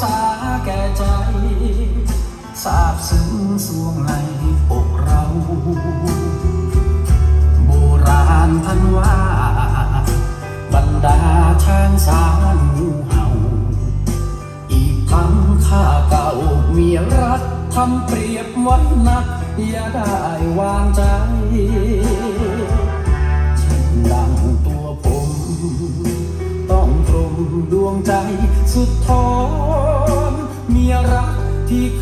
สาแก่ใจทราบซึ้งสวงในอกเรา โบราณท่านว่า บรรดาช้างสารงูเห่า อีกทั้งข้าเก่าเมียรักทำเปรียบไว้นัก อย่าได้วางใจเช่นดังตัวผม ต้องตรงดวงใจสุดทนเมีย รั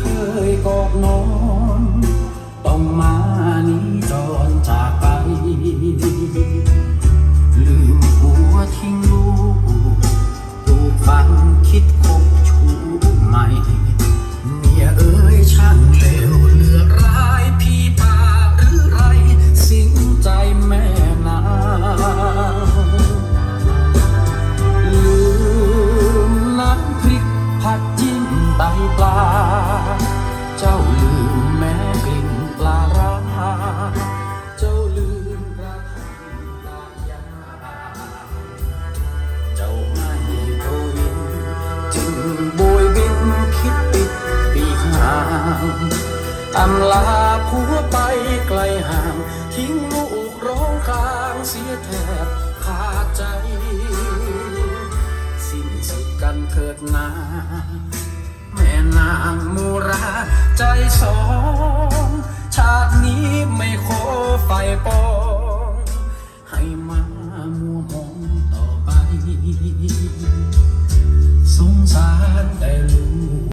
อำลาผัวไปไกลห่าง ทิ้งลูกร้องครางเสียแทบขาดใจ สิ้นสุดกันเถิดนา แม่นางมูราใจสอง ชาตินี้ไม่ขอไฟปองให้มามัวมองต่อไป สงสารแต่ลูก